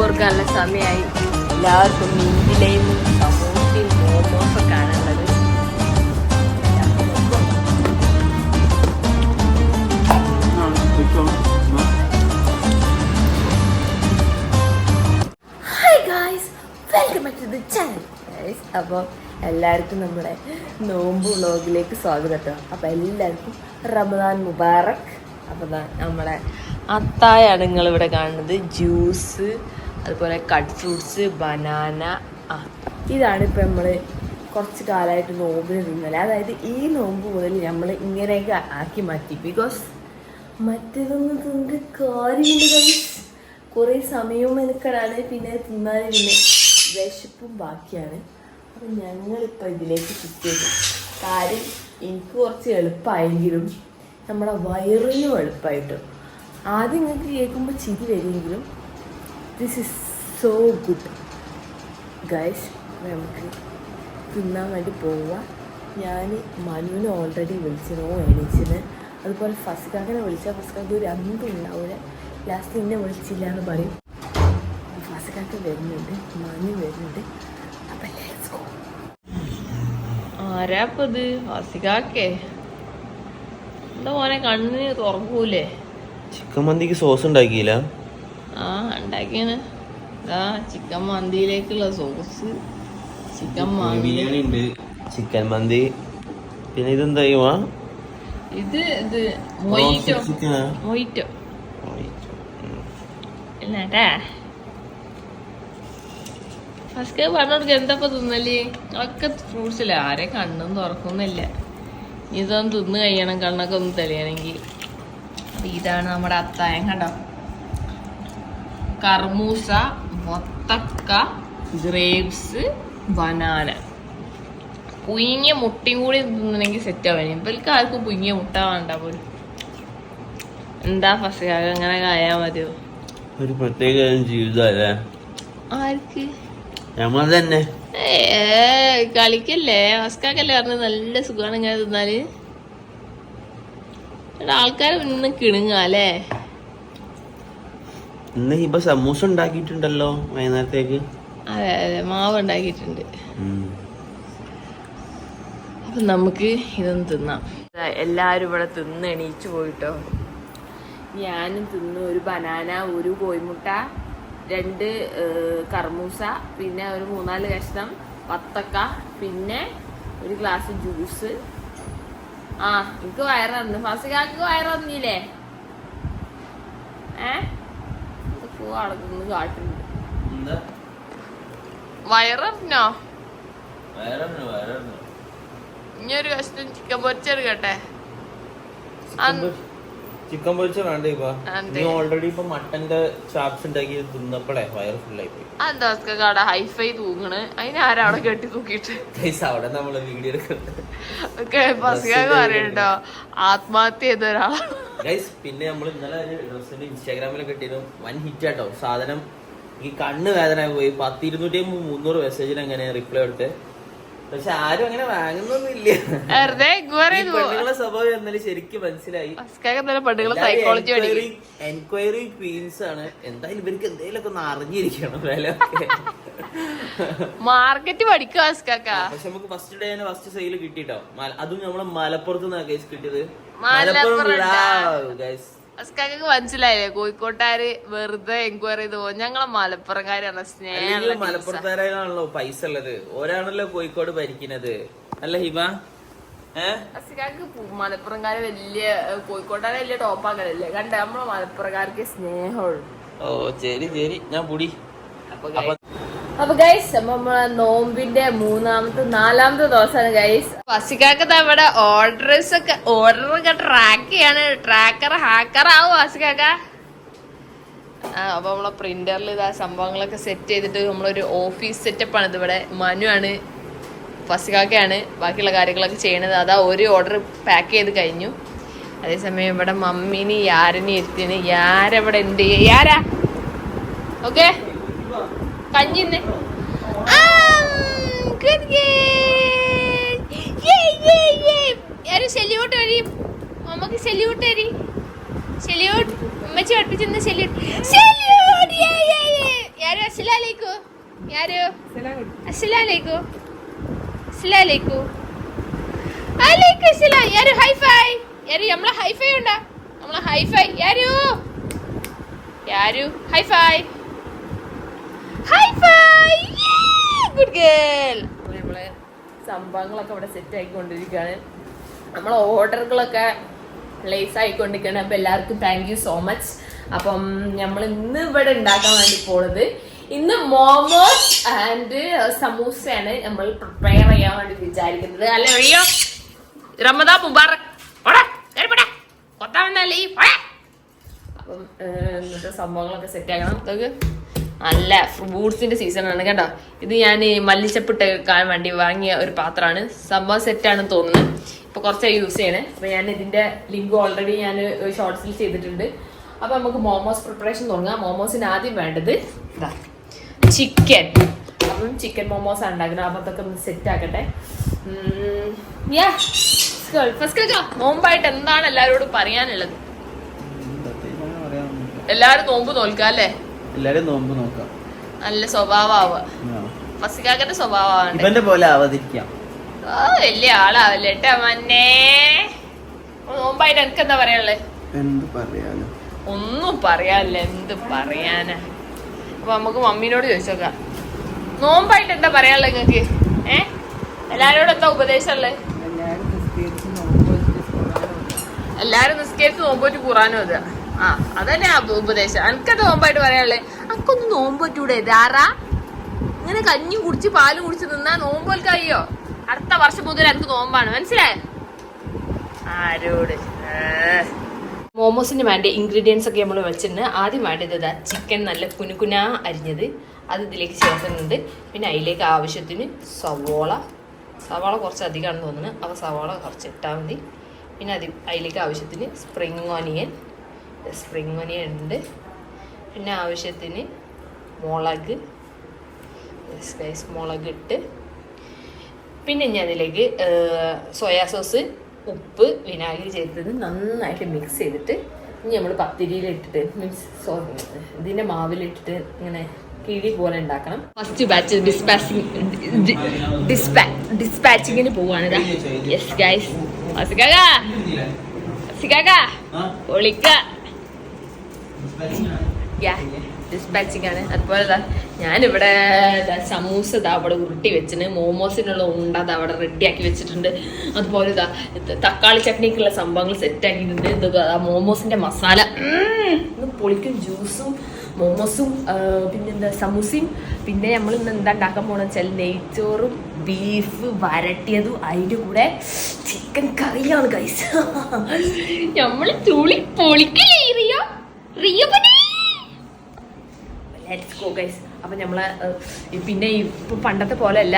നോമ്പൊറുക്കാനുള്ള സമയമായി എല്ലാവർക്കും മീനിലെയും സമൂസയും മോമോസൊക്കെ ആണുള്ളത് hi guys welcome back to the channel guys അപ്പോൾ എല്ലാവർക്കും നമ്മുടെ നോമ്പ് വ്ളോഗിലേക്ക് സ്വാഗതം കേട്ടോ. അപ്പോൾ എല്ലാവർക്കും റമദാൻ മുബാറക്. അപ്പോൾ നമ്മളെ നമ്മളെ അത്തായാണ് നിങ്ങളിവിടെ കാണുന്നത്. ജ്യൂസ് അതുപോലെ കട്ട് ഫ്രൂട്ട്സ് ബനാന ആ. ഇതാണ് ഇപ്പോൾ നമ്മൾ കുറച്ച് കാലമായിട്ട് നോമ്പിന് തിന്നൽ. അതായത് ഈ നോമ്പ് മുതൽ നമ്മൾ ഇങ്ങനെയൊക്കെ ആക്കി മാറ്റി. ബിക്കോസ് മറ്റേതൊന്നും തിന്നിട്ട് കാര്യമില്ല കുറേ സമയവും മെനക്കെടാണ്. പിന്നെ തിന്നാൻ പിന്നെ വിശപ്പും ബാക്കിയാണ്. അപ്പം ഞങ്ങളിപ്പോൾ ഇതിലേക്ക് കിട്ടിയത് കാര്യം എനിക്ക് കുറച്ച് എളുപ്പമായെങ്കിലും നമ്മുടെ വയറിനും എളുപ്പമായിട്ടും ആദ്യം നിങ്ങൾക്ക് കേൾക്കുമ്പോൾ ചിരി വരുമെങ്കിലും this is so good guys നമുക്ക് തിന്നാൻ വേണ്ടി പോവാം ഞാൻ മനുവിനെ ഓൾറെഡി വിളിച്ചിരുന്നു എണീച്ചിന്. അതുപോലെ ഫസ്കാക്കനെ വിളിച്ചാൽ ഫസ്കാക്ക് ഒരു അന്തും ഉണ്ടാവില്ല ലാസ്റ്റ് എന്നെ വിളിച്ചില്ല എന്ന് പറയും. ഫസ്കാക്ക വരുന്നുണ്ട് മനു വരുന്നുണ്ട്. അപ്പം ലെറ്റ്സ് ഗോ ആരാപ്പത് ഫസികാക്കേ. എന്താ മോനെ കണ്ണിന് തുറക്കൂലേ? ചിക്കൻ മന്തിക്ക് സോസ് ഉണ്ടാക്കിയില്ല. ആ ഉണ്ടാക്കിയാണ്. ഇതാ ചിക്കൻ മന്തിയിലേക്കുള്ള സോസ് ചിക്കൻ മന്തി. ബിരിയാണി ഉണ്ട്. ചിക്കൻ മന്തി. പിന്നെ ഇതെന്താ ഇത് ഇത് മൊയ്റ്റോ. മൊയ്റ്റോ. ഇല്ലാട്ടാ. ഫസ്റ്റ് പറഞ്ഞോർക്ക് എന്താ തിന്നൽ? നിങ്ങളൊക്കെ ഫ്രൂട്ട്സില്ല ആരെ കണ്ണും തുറക്കുന്നില്ല. ഇതൊന്നും തിന്ന് കഴിയണം കണ്ണൊക്കെ ഒന്ന് തെളിയണമെങ്കിൽ ഇതാണ് നമ്മുടെ അത്തായം കണ്ടോ? കർമൂസ വത്തക്ക ഗ്രേപ്സ് ബനാന. പുയിങ്ങിയ മുട്ടയും കൂടി തിന്നണമെങ്കിൽ സെറ്റ് ആവാൻ ഇവർക്ക് ആർക്കും പുയിങ്ങിയ മുട്ട വേണ്ട പോലും. എന്താ ഫസ്റ്റ് അങ്ങനെ കായാ മതിയോ ഒരു പ്രത്യേക ജീവിതമല്ലേ ആർക്ക്? നമ്മൾ തന്നെ. കളിക്കല്ലേ? ഫസ്കാക്കല്ലേ പറഞ്ഞ് നല്ല സുഖമാണ് ഇങ്ങനെ തിന്നാൽ. ആൾക്കാർ ഇന്ന് കിണുങ്ങാല്ലേ ഇന്ന് ഇപ്പൊ സമൂസ ഉണ്ടാക്കിയിട്ടുണ്ടല്ലോ വൈകുന്നേരത്തേക്ക്. അതെ അതെ മാവ് ഉണ്ടാക്കിയിട്ടുണ്ട്. അപ്പൊ നമുക്ക് ഇതൊന്ന് തിന്നാം. എല്ലാരും ഇവിടെ തിന്ന് എണീച്ചു പോയിട്ടോ. ഞാനും തിന്നു ഒരു ബനാന ഒരു കോയിമുട്ട രണ്ട് കർമൂസ പിന്നെ ഒരു മൂന്നാൽ കഷ്ണം വത്തക്ക പിന്നെ ഒരു ഗ്ലാസ് ജ്യൂസ്. ആ എനിക്ക് വയറന്നു കാക്ക് വയറന്നില്ലേ ഏ? വയററിഞ്ഞോ വയററിഞ്ഞു, വയററിഞ്ഞു. ഇനി ഒരു കഷ്ണം ചിക്കൻ പൊരിച്ചെടുക്കട്ടെ ചിക്കൻ പൊരി- ചിക്കൻ പൊരിച്ച വേണ്ട. നീ ഓൾറെഡി ഇപ്പൊ മട്ടന്റെ ചാപ്സ് ഉണ്ടാക്കി തിന്നപ്പോഴേ വയർ ഫുള്ളായി പോയി. എന്താ കട ഹൈഫൈ തൂങ്ങണ്. അതിന് ആരാ അവിടെ കെട്ടി തൂക്കിയിട്ട്? Guys, അവിടെ നമ്മൾ വീഡിയോ എടുക്കുന്നത്. പറയണ്ടോ ആത്മഹത്യ ചെയ്ത ഒരാളാണ്. ഗൈസ് പിന്നെ നമ്മൾ ഇന്നലെ ഒരു ഡ്രസ്സിന് ഇൻസ്റ്റാഗ്രാമിലൊക്കെ ഇട്ടിരുന്നു. വൻ ഹിറ്റ് ആട്ടോ. സാധനം ഈ കണ്ണ് വേദന പോയി. പത്തിരുന്നൂറ്റി മുന്നൂറ് മെസ്സേജിന് അങ്ങനെ റിപ്ലൈ എടുത്ത് പക്ഷെ ആരും അങ്ങനെ വാങ്ങുന്നൊന്നുമില്ല. വെറുതെ പെണ്ണുങ്ങളെ സ്വഭാവം എന്നാലും ശരിക്കും മനസ്സിലായി. പെണ്ണുങ്ങളെ സൈക്കോളജി എൻക്വയറി ക്വീൻസ് ആണ്. എന്തായാലും ഇവർക്ക് എന്തെങ്കിലുമൊക്കെ ഒന്ന് അറിഞ്ഞിരിക്കണം വില മാർക്കറ്റ് പഠിക്കുക പക്ഷെ നമുക്ക് ഫസ്റ്റ് ഡേ തന്നെ ഫസ്റ്റ് സെയിൽ കിട്ടിട്ടോ. അതും നമ്മളെ മലപ്പുറത്ത് നിന്നാണ് കേസ് കിട്ടിയത്. മലപ്പുറം ഗൈസ് ഫസികാക്ക് മനസ്സിലായില്ലേ? കോഴിക്കോട്ടുകാര് വെറുതെ എൻക്വയറി ചെയ്ത്. പോകും ഞങ്ങളെ മലപ്പുറംകാരാണ്. സ്നേഹമുള്ള ടീംസാ. മലപ്പുറത്തുകാരാണല്ലോ പൈസ ഉള്ളത്. ഒരാണല്ലോ കോഴിക്കോട് ഭരിക്കുന്നത് അല്ല ഹിബ അസ്കാക്ക് മലപ്പുറംകാര് വലിയ കോഴിക്കോട്ടുകാരെ വലിയ ടോപ്പാക്കലല്ലേ കണ്ട? നമ്മളെ മലപ്പുറംകാർക്ക് സ്നേഹമുള്ളൂ ഓ ശരി ശരി. ഞാൻ പുടി. അപ്പൊ അപ്പൊ ഗൈസ് നമ്മളെ നോമ്പിന്റെ മൂന്നാമത്തെ നാലാമത്തെ ദിവസമാണ് ഗൈസ് വസിക്കാക്ക് നമ്മുടെ ഓർഡേഴ്സ് ഒക്കെ ഓർഡർ ഒക്കെ ട്രാക്ക് ചെയ്യാണ്. ട്രാക്കർ ഹാക്കർ ആവും വസിക്കാക്ക ആ അപ്പൊ നമ്മളെ പ്രിന്ററിൽ ഇതാ സംഭവങ്ങളൊക്കെ സെറ്റ് ചെയ്തിട്ട് നമ്മളൊരു ഓഫീസ് സെറ്റപ്പ് ആണ് ഇതിവിടെ. മനു ആണ് ഫസിക്കാക്കയാണ് ബാക്കിയുള്ള കാര്യങ്ങളൊക്കെ ചെയ്യണത്. അതാ ഒരു ഓർഡർ പാക്ക് ചെയ്ത് കഴിഞ്ഞു. അതേസമയം ഇവിടെ മമ്മീനെ യാരനെ ഇരുത്തിന് യാരെവിടെ ഉണ്ട്? യാരാ? ഓക്കെ കഞ്ഞിന്ന്. ഒരു സെല്യൂട്ട് വരി നമുക്ക് സെല്യൂട്ട് വരി സെല്യൂട്ട് ഉമ്മച്ചി പഠിപ്പിച്ചിരുന്ന സെല്യൂട്ട് സെല്യൂട്ട് യാരും അസ്സലാലേക്കു യാരോ അസ്സലാലേക്കു അസ്സലാലേക്കു അലൈക്കും അസ്സലാം യാരു ഹൈഫൈ യാരു നമ്മളെ ഹൈഫൈ ഉണ്ടോ? നമ്മളെ ഹൈഫൈ യാരു യാരു hi fi hi fi good girl നമ്മളെ സംഭവങ്ങളൊക്കെ ഇവിടെ സെറ്റ് ആയിക്കൊണ്ടിരിക്കുകയാണ്. നമ്മളെ ഓർഡറുകളൊക്കെ പ്ലേസ് ആയിക്കൊണ്ടിരിക്കുകയാണ്. അപ്പം എല്ലാവർക്കും താങ്ക് യു സോ മച്ച് അപ്പം നമ്മൾ ഇന്ന് ഇവിടെ ഉണ്ടാക്കാൻ വേണ്ടി പോണത് ഇന്ന് മോമോസ് ആൻഡ് സമൂസയാണ് നമ്മൾ പ്രിപ്പയർ ചെയ്യാൻ വേണ്ടി വിചാരിക്കുന്നത്. അല്ലെ ഒഴിയോ റമദാ മുബാറക്. അപ്പം ഇന്നത്തെ സംഭവങ്ങളൊക്കെ സെറ്റ് ആക്കണം. ഇതൊക്കെ നല്ല ഫ്രൂട്ട്സിന്റെ സീസൺ ആണ് കേട്ടോ. ഇത് ഞാൻ മല്ലിച്ചപ്പിട്ട് വെക്കാൻ വേണ്ടി വാങ്ങിയ ഒരു പാത്രമാണ്. സംഭവം സെറ്റ് ആണെന്ന് തോന്നുന്നു. ഇപ്പൊ കുറച്ചായി യൂസ് ചെയ്യണേ. അപ്പൊ ഞാൻ ഇതിന്റെ ലിങ്ക് ഓൾറെഡി ഞാൻ ഷോർട്സിൽ ചെയ്തിട്ടുണ്ട്. അപ്പൊ നമുക്ക് മോമോസ് പ്രിപ്പറേഷൻ തുടങ്ങാം. മോമോസിന് ആദ്യം വേണ്ടത് ഇതാ ചിക്കൻ അപ്പം ചിക്കൻ മോമോസ് ആണ് ഉണ്ടാക്കുന്നത്. അപ്പൊ അതൊക്കെ ഒന്ന് സെറ്റ് ആക്കട്ടെ. നോമ്പായിട്ട് എന്താണ് എല്ലാവരോടും പറയാനുള്ളത്? എല്ലാരും നോമ്പ് നോൽക്കാം അല്ലേ? എല്ലാരും നോമ്പ് നോക്കാം നല്ല സ്വഭാവമാവുക ഫസിക്കാക്കന്റെ സ്വഭാവമാണ് ഇവന്റെ പോലെ ആവാതിരിക്കാം. ഓ വലിയ ആളാവല്ലേ. കേട്ടോ മന്നേ നോമ്പായിട്ട് എനിക്ക് എന്താ പറയാനുള്ളേ? എന്ത് പറയാനോ? ഒന്നും പറയാനില്ല. എന്ത് പറയാനാ? അപ്പൊ നമുക്ക് മമ്മീനോട് ചോദിച്ചോക്കാം. നോമ്പായിട്ട് എന്താ പറയാനുള്ളത് നിങ്ങക്ക് ഏ? എല്ലാരോടും എന്താ ഉപദേശം ഉള്ളത് എല്ലാരും നിസ്കരിച്ച് നോമ്പോറ്റ് കുറാനും അത് ആ അതന്നെ ഉപദേശം. എനിക്കത് നോമ്പായിട്ട് പറയാനുള്ളത് അനക്കൊന്ന് നോമ്പ് പറ്റൂടെ? ധാറാ ഇങ്ങനെ കഞ്ഞി കുടിച്ച് പാൽ കുടിച്ച് നിന്നാ നോമ്പോൽക്ക് അയ്യോ അടുത്ത വർഷം മുതൽ എനിക്ക് നോമ്പാണ്. മനസ്സിലായോ? ആരോട്? മോമോസിന് വേണ്ട ഇൻഗ്രീഡിയൻസ് ഒക്കെ നമ്മൾ വെച്ചിട്ടുണ്ട് ആദ്യം വേണ്ടത് ഇതാ ചിക്കൻ നല്ല കുനുകുനാ അരിഞ്ഞത്. അത് ഇതിലേക്ക് ചേർക്കുന്നുണ്ട്. പിന്നെ അതിലേക്ക് ആവശ്യത്തിന് സവോള. സവാള കുറച്ച് അധികമാണെന്ന് തോന്നുന്നു. അപ്പോൾ സവാള കുറച്ച് ഇട്ടാൽ മതി. പിന്നെ അതി അതിലേക്ക് ആവശ്യത്തിന് സ്പ്രിങ് ഓനിയൻ സ്പ്രിങ് മണി ഉണ്ട്. പിന്നെ ആവശ്യത്തിന് മുളക് സ്പൈസ് മുളക് ഇട്ട് പിന്നെ ഞാൻ അതിലേക്ക് സോയാ സോസ് ഉപ്പ് വിനാഗിരി ചേർത്തത് നന്നായിട്ട് മിക്സ് ചെയ്തിട്ട് ഇനി നമ്മൾ പത്തിരിയിലിട്ടിട്ട് മീൻസ് സോറി ഇതിന്റെ മാവിലിട്ടിട്ട് ഇങ്ങനെ കിഴി പോലെ ഉണ്ടാക്കണം. ഫസ്റ്റ് ബാച്ച് ഡിസ്പാച്ചിങ് ഡിസ്പാച്ചിങ്ങിന് പോവാണ് യെസ് ഗൈസ് സിക്കാക ആണ്. അതുപോലെ ഞാനിവിടെ സമൂസ ഇതാ അവിടെ ഉരുട്ടി വെച്ചിന്. മോമോസിനുള്ള ഉണ്ട അത് അവിടെ റെഡിയാക്കി വെച്ചിട്ടുണ്ട്. അതുപോലെ ഇതാ തക്കാളി ചട്നിക്കുള്ള സംഭവങ്ങൾ സെറ്റ് ആക്കിയിട്ടുണ്ട് മോമോസിന്റെ മസാല. പൊളിക്കും ജ്യൂസും മോമോസും പിന്നെ പിന്നെന്താ സമൂസയും. പിന്നെ നമ്മൾ ഇന്ന് എന്താ ഉണ്ടാക്കാൻ പോണെന്ന് വെച്ചാൽ നെയ്ച്ചോറും ബീഫ് വരട്ടിയതും അതിന്റെ കൂടെ ചിക്കൻ കറിയാണ് കൈസ് നമ്മൾ തുളി പൊളിക്കില്ലേ റിയോ റിയോ പണി ലെറ്റ്സ് ഗോ ഗൈസ് അപ്പം നമ്മൾ പിന്നെ ഇപ്പൊ പണ്ടത്തെ പോലെ അല്ല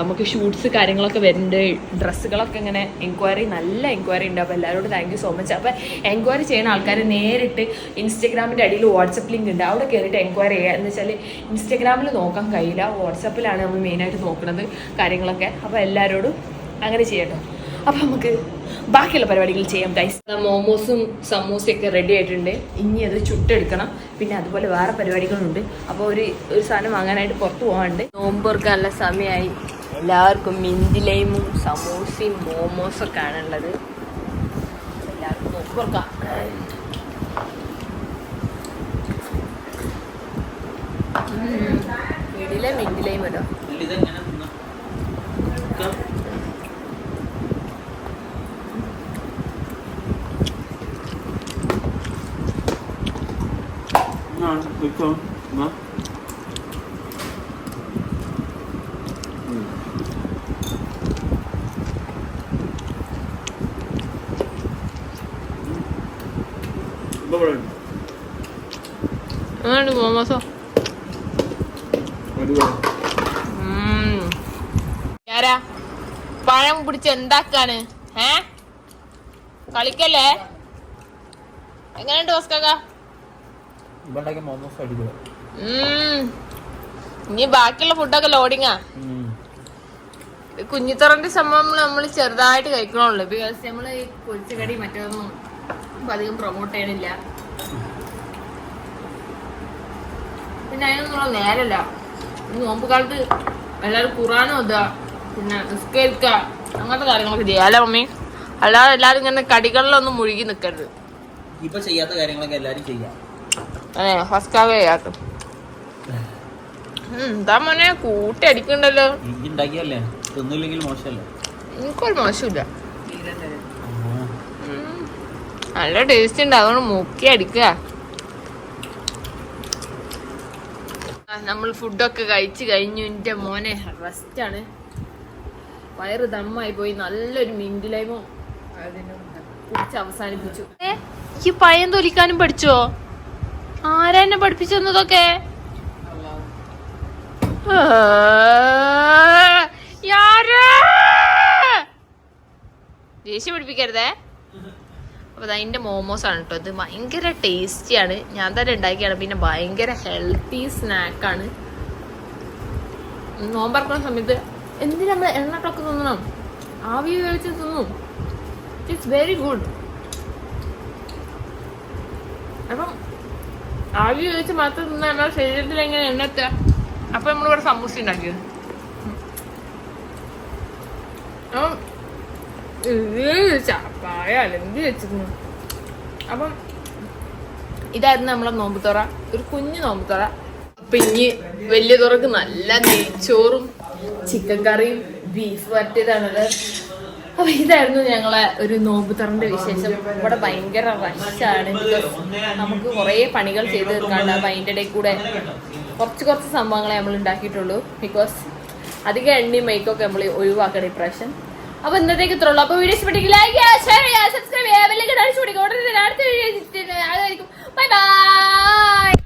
നമുക്ക് ഷൂട്ട്സ് കാര്യങ്ങളൊക്കെ വരുന്നുണ്ട്. ഡ്രസ്സുകളൊക്കെ ഇങ്ങനെ എൻക്വയറി നല്ല എൻക്വയറി ഉണ്ട്. അപ്പൊ എല്ലാവരോടും താങ്ക് യു സോ മച്ച് അപ്പൊ എൻക്വയറി ചെയ്യുന്ന ആൾക്കാർ നേരിട്ട് ഇൻസ്റ്റഗ്രാമിന്റെ അടിയിൽ വാട്സപ്പ് ലിങ്ക് ഉണ്ട്. അവിടെ കയറിയിട്ട് എൻക്വയറി ചെയ്യുക. എന്ന് വെച്ചാൽ ഇൻസ്റ്റഗ്രാമിൽ നോക്കാൻ കഴിയില്ല. വാട്സപ്പിലാണ് നമ്മൾ മെയിനായിട്ട് നോക്കുന്നത് കാര്യങ്ങളൊക്കെ. അപ്പൊ എല്ലാവരോടും അങ്ങനെ ചെയ്യട്ടോ. അപ്പൊ നമുക്ക് ബാക്കിയുള്ള പരിപാടികൾ ചെയ്യാം ഗൈസ് മോമോസും സമൂസയൊക്കെ റെഡി ആയിട്ടുണ്ട്. ഇനി അത് ചുട്ടെടുക്കണം. പിന്നെ അതുപോലെ വേറെ പരിപാടികളുണ്ട്. അപ്പോൾ ഒരു ഒരു സാധനം വാങ്ങാനായിട്ട് പുറത്ത് പോകാനുണ്ട് നോമ്പുറക്കാനുള്ള സമയമായി. എല്ലാവർക്കും മിന്തിലൈമും സമൂസയും മോമോസൊക്കെ ആണുള്ളത് എല്ലാവർക്കും നോമ്പുറക്കാം വീട്ടിലെ മിന്തിലൈം അല്ലോ ഇതെങ്ങനെ തിന്നാ? ഒക്കെ ആ, പോയിക്കോ. വാ. ഉം. ഇപ്പൊ ഇവിടെ ഉണ്ട്. എങ്ങനെയുണ്ട് മോമോസോ അടിപൊളി. ആരാ പഴം പിടിച്ച് എന്താക്കാണ്? ഏ? കളിക്കല്ലേ? എങ്ങനെയുണ്ട് ഓസ്കാക്ക മോമോസ് അടിപൊളി. ഇനി ബാക്കിയുള്ള ഫുഡൊക്കെ ലോഡിങ്ങാ. കുഞ്ഞിത്തറന്റെ സംഭവം നമ്മൾ ചെറുതായിട്ട് കഴിക്കണുള്ളൂ. ബിക്കോസ് നമ്മൾ ഈ പൊരിച്ചുകടി മറ്റൊന്നും അധികം പ്രൊമോട്ട് ചെയ്യണില്ല. പിന്നെ അതിനൊന്നുള്ള നേരല്ല. നോമ്പ് കാലത്ത് എല്ലാവരും ഖുറാനും ഓതുക പിന്നെ നിസ്കരിക്കുക അങ്ങനത്തെ കാര്യങ്ങളൊക്കെ ചെയ്യാം അല്ലേ മമ്മി? അല്ലാതെ എല്ലാവരും ഇങ്ങനെ കടികളിലൊന്നും മുഴുകി നിൽക്കരുത് ഇപ്പൊ ചെയ്യാത്ത കാര്യങ്ങളൊക്കെ എല്ലാരും ചെയ്യാം. അതെ ഫസ്റ്റ് ആവേ ചെയ്യാത്ത എന്താ മോനെ കൂട്ടി അടിക്കണ്ടല്ലോ. ഉണ്ടാക്കിയല്ലേ തിന്നില്ലെങ്കിൽ മോശമല്ലേ? എനിക്കൊരു മോശമില്ല. നല്ല ടേസ്റ്റ് ഉണ്ട് അതുകൊണ്ട് മുക്കി അടിക്കുക. നമ്മൾ ഫുഡൊക്കെ കഴിച്ച് കഴിഞ്ഞു. എന്റെ മോനെ റെസ്റ്റാണ് വയറ് ദമ്മായി പോയി നല്ലൊരു മിൻഡിലൈമോ കുടിച്ച് അവസാനിപ്പിച്ചു. ഈ പയം തൊലിക്കാനും പഠിച്ചോ? ആരാ എന്നെ പഠിപ്പിച്ചു തന്നതൊക്കെ? ദേഷ്യം പിടിപ്പിക്കരുതേ അപ്പോൾ അതിന്റെ മോമോസ് ആണ് കേട്ടോ ഇത് ഭയങ്കര ടേസ്റ്റിയാണ് ഞാൻ തന്നെ ഉണ്ടാക്കിയാണ്. പിന്നെ ഭയങ്കര ഹെൽത്തി സ്നാക്കാണ് നോമ്പറക്കുന്ന സമയത്ത് എന്തിനാ നമ്മൾ എണ്ണട്ടൊക്കെ തിന്നണം? ആവി വേവിച്ച് തിന്നും. ഇറ്റ്സ് വെരി ഗുഡ് അപ്പം ആവി ചോദിച്ച് മാത്രം തിന്നാൽ നമ്മുടെ ശരീരത്തിൽ എങ്ങനെ എണ്ണത്ത അപ്പൊ നമ്മളിവിടെ സമൂസ ഉണ്ടാക്കിയത്. അപ്പം ചാപ്പായ വെച്ചിരുന്നു. അപ്പം ഇതായിരുന്നു നമ്മളെ നോമ്പുതുറ. ഒരു കുഞ്ഞു നോമ്പുതുറ. അപ്പൊ ഇനി വലിയ തുറക്ക് നല്ല നെയ്ച്ചോറും ചിക്കൻ കറിയും ബീഫ് വരട്ടിയതാണത് അപ്പൊ ഇതായിരുന്നു ഞങ്ങളെ ഒരു നോമ്പുതുറന്റെ വിശേഷം. ഇവിടെ ഭയങ്കര റഷാണ് നമുക്ക് കുറേ പണികൾ ചെയ്ത് തീർക്കാണ്ട് അപ്പൊ അതിന്റെ ഇടയിൽ കൂടെ കുറച്ച് കുറച്ച് സംഭവങ്ങളെ നമ്മൾ ഉണ്ടാക്കിയിട്ടുള്ളൂ. ബിക്കോസ് അധികം എണ്ണയും മൈക്കൊക്കെ നമ്മൾ ഒഴിവാക്കണം ഇപ്രാവശ്യം അപ്പൊ ഇന്നത്തേക്ക് ഇത്രയുള്ളൂ അപ്പൊ വീഡിയോ ഇഷ്ടപ്പെട്ടെങ്കിൽ ലൈക്ക് ഷെയർ ചെയ്യുക സബ്സ്ക്രൈബ് ചെയ്യുക അടുത്ത വീഡിയോ ബൈ ബൈ